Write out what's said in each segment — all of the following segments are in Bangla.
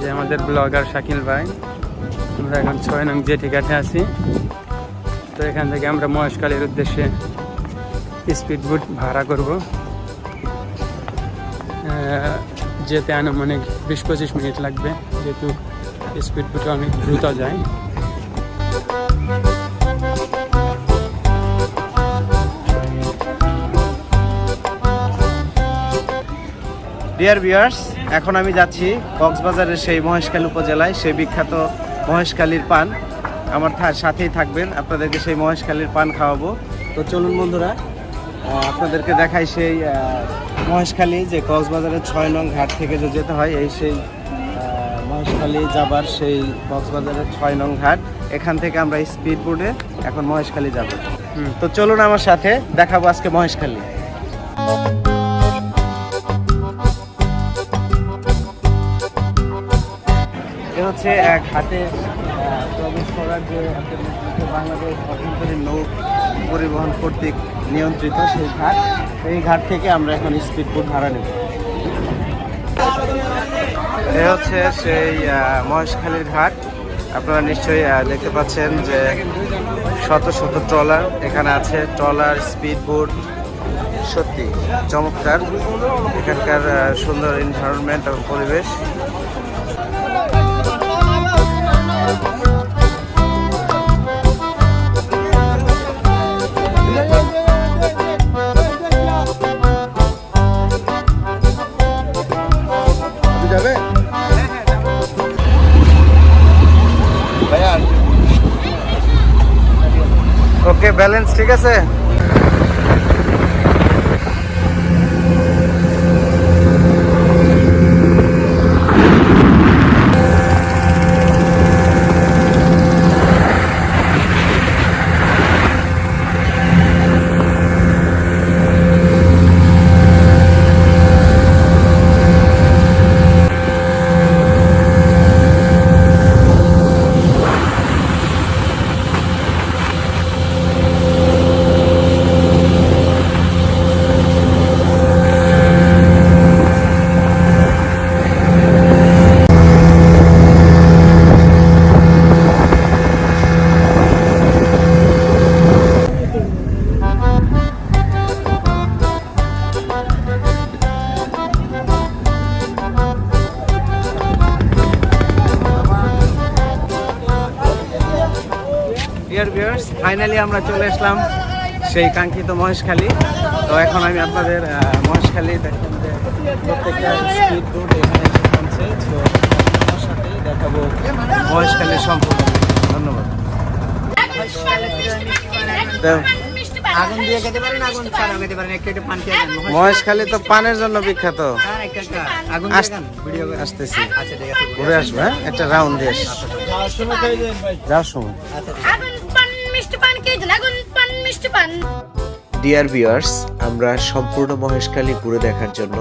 যে আমাদের ব্লগার শাকিল ভাই। আমরা এখন ছয় নং জেটি ঘাটে আছি। তো এখান থেকে আমরা মহেশকালীর উদ্দেশ্যে স্পিড বোট ভাড়া করব। যেতে আনুমানিক বিশ পঁচিশ মিনিট লাগবে। যেহেতু স্পিড বোটে অনেক দ্রুত যায়। ডিয়ার ভিউয়ার্স এখন আমি যাচ্ছি কক্সবাজারের সেই মহেশখালী উপজেলায়, সেই বিখ্যাত মহেশখালীর পান। আমার সাথেই থাকবেন, আপনাদেরকে সেই মহেশখালীর পান খাওয়াবো। তো চলুন বন্ধুরা আপনাদেরকে দেখাই সেই মহেশখালী যে কক্সবাজারের ছয় নং ঘাট থেকে যে যেতে হয়, এই সেই মহেশখালী যাবার সেই কক্সবাজারের ছয় নং ঘাট। এখান থেকে আমরা স্পিড বোর্ডে এখন মহেশখালী যাব। তো চলুন আমার সাথে, দেখাবো আজকে মহেশখালী। হচ্ছে এক হাতে প্রবেশ করার যে বাংলাদেশ অভ্যন্তরীণ নৌ পরিবহন কর্তৃক নিয়ন্ত্রিত সেই ঘাট, এই ঘাট থেকে আমরা এখন স্পিড বোট ভাড়া নেব। এ হচ্ছে সেই মহেশখালীর ঘাট। আপনারা নিশ্চয়ই দেখতে পাচ্ছেন যে শত শত ট্রলার এখানে আছে। ট্রলার স্পিড বোট সত্যি চমৎকার। এখানকার সুন্দর এনভায়রনমেন্ট এবং পরিবেশ। ব্যালেন্স ঠিক আছে? ফাইনালি আমরা চলে আসলাম সেই কাঙ্ক্ষিত মহেশখালী। তো এখন আমি আপনাদের মহেশখালী দেখেন যে প্রত্যেকটা এখানে পৌঁছে তো আমার সাথে দেখাবো মহেশখালীর সম্পূর্ণ ধন্যবাদ। আগুন দিয়ে খেতে পারেন আগুন ছাড়া খেতে পারেন। একটু একটু পান খেয়ে মহেশখালী তো পানের জন্য বিখ্যাত। হ্যাঁ আগুন ভিডিও আসতেছি। আচ্ছা ঠিক আছে। ঘুরে আসব হ্যাঁ? একটা রাউন্ড দিয়ে আসি। যাওয়ার সময় ডিয়ার ভিউয়ার্স আমরা সম্পূর্ণ মহেশখালী ঘুরে দেখার জন্য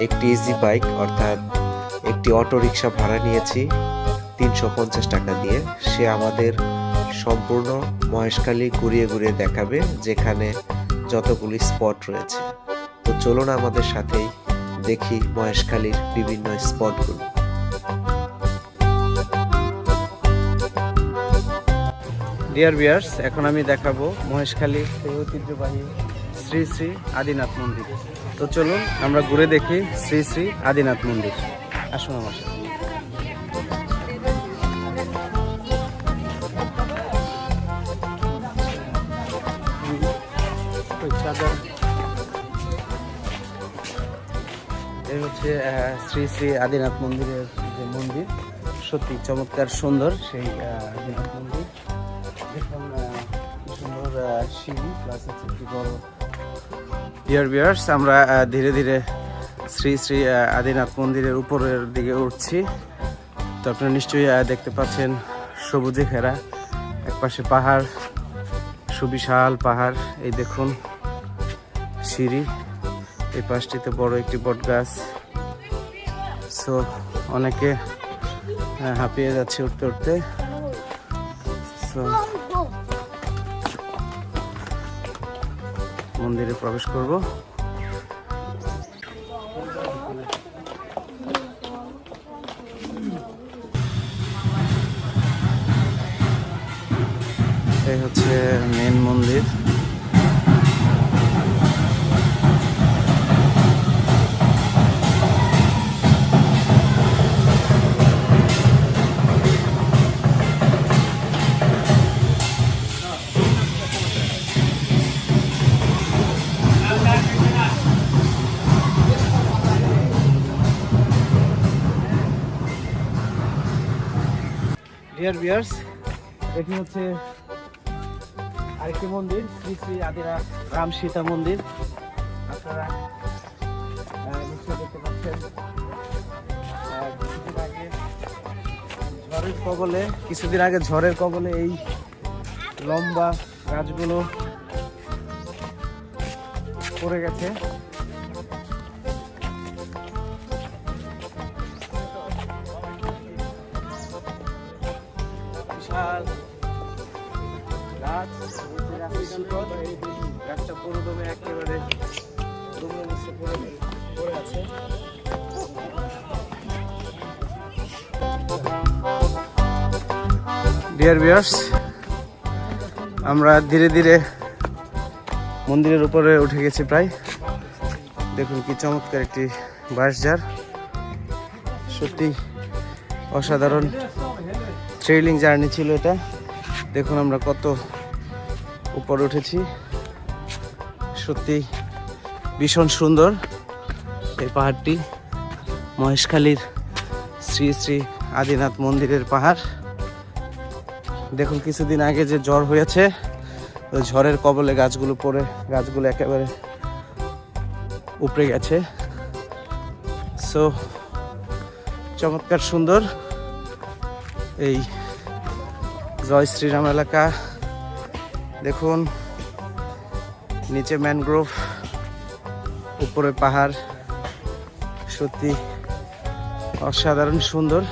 একটি ইজি বাইক অর্থাৎ একটি অটো রিক্সা ভাড়া নিয়েছি তিনশো পঞ্চাশ টাকা দিয়ে। সে আমাদের সম্পূর্ণ মহেশখালী ঘুরিয়ে ঘুরিয়ে দেখাবে, যেখানে যতগুলি স্পট রয়েছে। তো চলুন আমাদের সাথেই দেখি মহেশখালীর বিভিন্ন স্পটগুলো ডিয়ার বিয়ার্স এখন আমি দেখাবো মহেশখালী ঐতিহ্যবাহী শ্রী শ্রী আদিনাথ মন্দির। তো চলুন আমরা ঘুরে দেখি শ্রী শ্রী আদিনাথ মন্দির। আসুন আমার সাথে। এই হচ্ছে শ্রী শ্রী আদিনাথ মন্দিরের যে মন্দির, সত্যি চমৎকার সুন্দর সেই আদিনাথ মন্দির। সিঁড়ি বিয়ার্স আমরা ধীরে ধীরে শ্রী শ্রী আদিনাথ মন্দিরের উপরের দিকে উঠছি। তো আপনারা নিশ্চয়ই দেখতে পাচ্ছেন সবুজে ঘেরা একপাশে পাহাড়, সুবিশাল পাহাড়। এই দেখুন সিঁড়ি, এই পাশটিতে বড় একটি বট গাছ সো অনেকে হাঁপিয়ে যাচ্ছে উঠতে উঠতে। সো মন্দিরে প্রবেশ করব। এই হচ্ছে মেন মন্দির। ডিয়ার বিয়ার্স এটি হচ্ছে আরেকটি মন্দির, শ্রী শ্রী আদিরা রাম সীতা মন্দির। আপনারা নিশ্চয়ই দেখতে পাচ্ছেন ঝড়ের কবলে, কিছুদিন আগে ঝড়ের কবলে এই লম্বা গাছগুলো পড়ে গেছে। গাছটা একেবারে ডিয়ার বিয়ার্স আমরা ধীরে ধীরে মন্দিরের উপরে উঠে গেছি প্রায়। দেখুন কি চমৎকার একটি বাঁশঝাড়। সত্যি অসাধারণ। ট্রেলিং জার্নি ছিল এটা। দেখুন আমরা কত উপরে উঠেছি। সত্যি ভীষণ সুন্দর এই পাহাড়টি। মহেশখালীর শ্রী শ্রী আদিনাথ মন্দিরের পাহাড়। দেখুন কিছুদিন আগে যে ঝড় হয়েছে, ওই ঝড়ের কবলে গাছগুলো পড়ে, গাছগুলো একেবারে উপড়ে গেছে। সো চমৎকার সুন্দর এই জয় শ্রীরাম এলাকা। দেখুন, নিচে ম্যানগ্রোভ উপরে পাহাড়। সত্যি অসাধারণ সুন্দর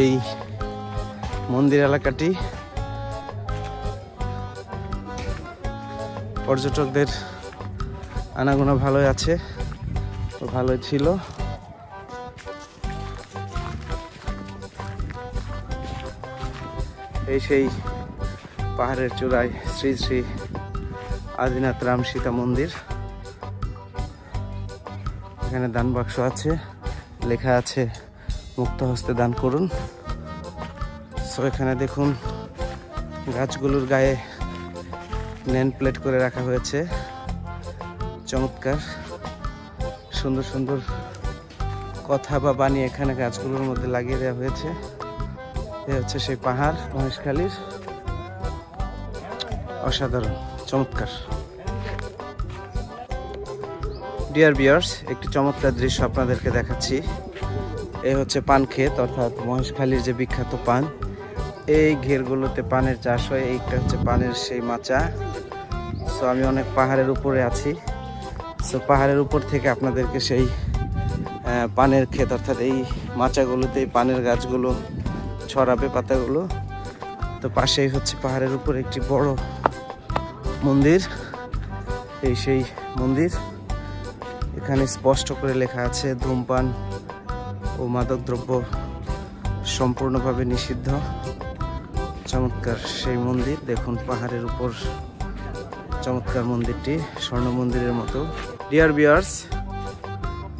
এই মন্দির এলাকাটি। পর্যটকদের আনাগোনা ভালোই আছে, ভালোই ছিল। এই সেই পাহাড়ের চূড়ায় শ্রী শ্রী আদিনাথ রাম সীতা মন্দির। এখানে দান বাক্স আছে, লেখা আছে মুক্ত হস্তে দান করুন। সো এখানে দেখুন, গাছগুলোর গায়ে নেন প্লেট করে রাখা হয়েছে। চমৎকার, সুন্দর সুন্দর কথা বা বাণী এখানে গাছগুলোর মধ্যে লাগিয়ে দেওয়া হয়েছে। এ হচ্ছে সেই পাহাড় মহেশখালীর অসাধারণ, চমৎকার। ডিয়ার বিয়ার্স একটি চমৎকার দৃশ্য আপনাদেরকে দেখাচ্ছি। এ হচ্ছে পান ক্ষেত, অর্থাৎ মহেশখালীর যে বিখ্যাত পান। এই ঘেরগুলোতে পানের চাষ হয়, এইটা হচ্ছে পানের সেই মাচা। সো আমি অনেক পাহাড়ের উপরে আছি। সো পাহাড়ের উপর থেকে আপনাদেরকে সেই পানের ক্ষেত, অর্থাৎ এই মাচাগুলোতে পানের গাছগুলো ছড়াবে পাতাগুলো। তো পাশেই হচ্ছে পাহাড়ের উপর একটি বড় মন্দির। এই সেই মন্দির। এখানে স্পষ্ট করে লেখা আছে, ধূমপান ও মাদকদ্রব্য সম্পূর্ণভাবে নিষিদ্ধ। চমৎকার সেই মন্দির। দেখুন পাহাড়ের উপর চমৎকার মন্দিরটি, স্বর্ণ মন্দিরের মতো। ডিয়ার বিয়ার্স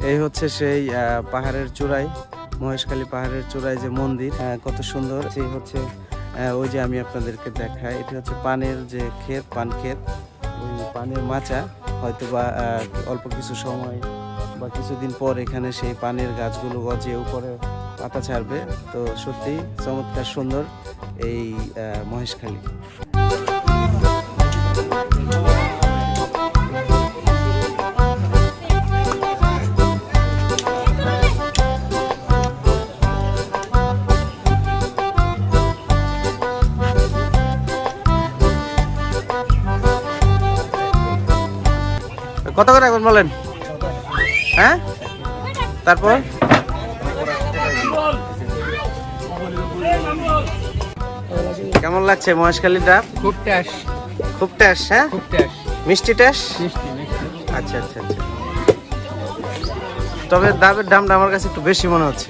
এই হচ্ছে সেই পাহাড়ের চূড়ায় মহেশখালী পাহাড়ের চূড়ায় যে মন্দির কত সুন্দর। সেই হচ্ছে ওই যে আমি আপনাদেরকে দেখাই। এটি হচ্ছে পানের যে ক্ষেত, পান ক্ষেত। ওই পানের মাচা। হয়তো বা অল্প কিছু সময় বা কিছুদিন পর এখানে সেই পানের গাছগুলো গজিয়ে উপরে পাতা ছাড়বে। তো সত্যি চমৎকার সুন্দর এই মহেশখালী। কত করে এখন বলেন? হ্যাঁ? তারপর? কেমন লাগছে মহেশখালীর ডাব খুব ট্যাস। খুব ট্যাস হ্যাঁ? খুব ট্যাস। মিষ্টি ট্যাস? আচ্ছা আচ্ছা আচ্ছা। তবে ডাবের দামটা আমার কাছে একটু বেশি মনে হচ্ছে।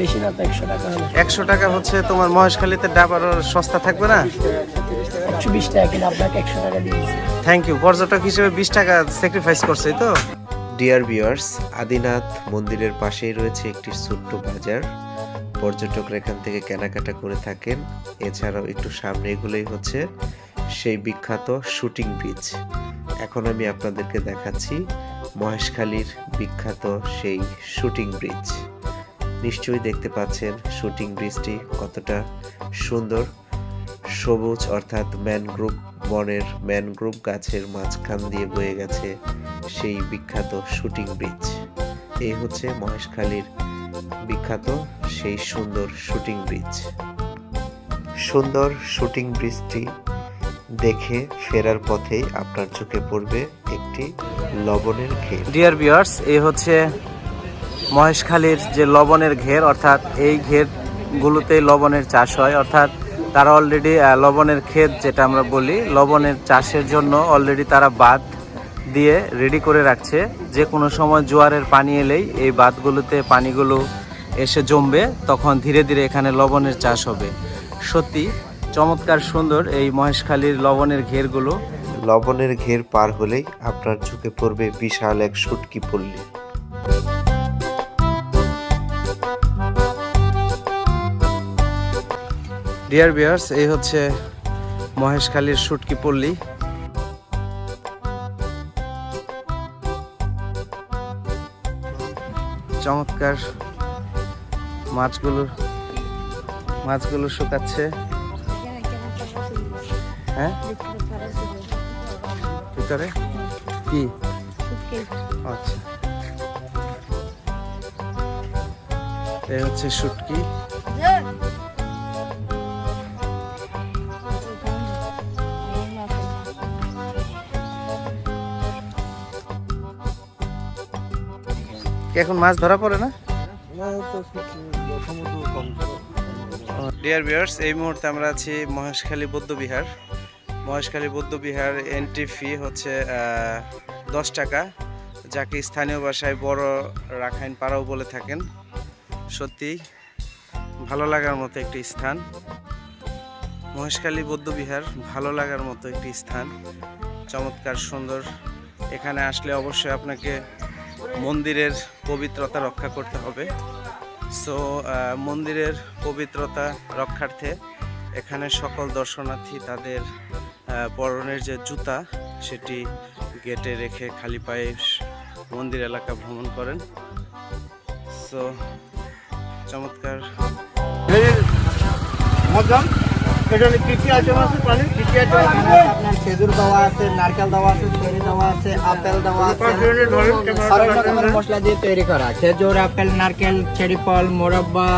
বেশি না তো একশো টাকা একশো টাকা হচ্ছে তোমার মহেশখালীতে ডাব আরও সস্তা থাকবে না? থ্যাংক ইউ পর্যটক হিসেবে বিশ টাকা স্যাক্রিফাইস করছে তো? ডিয়ার ভিউয়ার্স আদিনাথ মন্দিরের পাশেই রয়েছে একটি ছোট্ট বাজার। পর্যটকরা এখান থেকে কেনাকাটা করে থাকেন। এছাড়াও একটু সামনে এগুলোই হচ্ছে সেই বিখ্যাত শুটিং ব্রিজ এখন আমি আপনাদেরকে দেখাচ্ছি মহেশখালীর বিখ্যাত সেই শুটিং ব্রিজ নিশ্চয়ই দেখতে পাচ্ছেন শুটিং ব্রিজটি কতটা সুন্দর। সবুজ অর্থাৎ ম্যানগ্রোভ বনের ম্যানগ্রোভ গাছের মাঝখান দিয়ে বয়ে গেছে সেই বিখ্যাত শুটিং ব্রিজ। এই হচ্ছে মহেশখালীর বিখ্যাত সেই সুন্দর শুটিং ব্রিজ। সুন্দর শুটিং ব্রিজটি দেখে ফেরার পথেই আপনার চোখে পড়বে একটি লবণের ঘের। ডিয়ার ভিউয়ার্স এই হচ্ছে মহেশখালীর যে লবণের ঘের, অর্থাৎ এই ঘেরগুলোতে লবণের চাষ হয়, অর্থাৎ তারা অলরেডি লবণের ক্ষেত যেটা আমরা বলি, লবণের চাষের জন্য অলরেডি তারা বাঁধ দিয়ে রেডি করে রাখছে। যে কোনো সময় জোয়ারের পানি এলেই এই বাঁধগুলোতে পানিগুলো এসে জমবে, তখন ধীরে ধীরে এখানে লবণের চাষ হবে। সত্যি চমৎকার সুন্দর এই মহেশখালীর লবণের ঘেরগুলো। লবণের ঘের পার হলেই আপনার চোখে পড়বে বিশাল এক সুটকি পল্লী। ডিয়ার বিয়ার্স এই হচ্ছে মহেশখালীর শুটকি পল্লী। চমৎকার মাছগুলো মাছগুলো শুকাচ্ছে। হ্যাঁ? ভিতরে? কি? আচ্ছা। এই হচ্ছে শুটকি কি এখন মাছ ধরা পড়ে না? ডিয়ার ভিউয়ার্স এই মুহূর্তে আমরা আছি মহেশখালী বৌদ্ধবিহার মহেশখালী বৌদ্ধবিহার এন্ট্রি ফি হচ্ছে দশ টাকা যাকে স্থানীয় ভাষায় বড় রাখাইন পাড়াও বলে থাকেন। সত্যি ভালো লাগার মতো একটি স্থান। মহেশখালী বৌদ্ধবিহার ভালো লাগার মতো একটি স্থান। চমৎকার সুন্দর। এখানে আসলে অবশ্যই আপনাকে মন্দিরের পবিত্রতা রক্ষা করতে হবে। সো মন্দিরের পবিত্রতা রক্ষার্থে এখানে সকল দর্শনার্থী তাদের পরনের যে জুতা, সেটি গেটে রেখে খালি পায়ে মন্দির এলাকা ভ্রমণ করেন। সো চমৎকার। আপনার খেজুর দেওয়া আছে নারকেল দেওয়া আছে দেওয়া আছে আপেল দেওয়া আছে। সব রকমের মশলা দিয়ে তৈরি করা। খেজুর আপেল নারকেল চেরি ফল মোরব্বা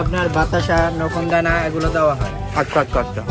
আপনার বাতাসা নকুনদানা এগুলো দেওয়া হয়। আচ্ছা আচ্ছা আচ্ছা।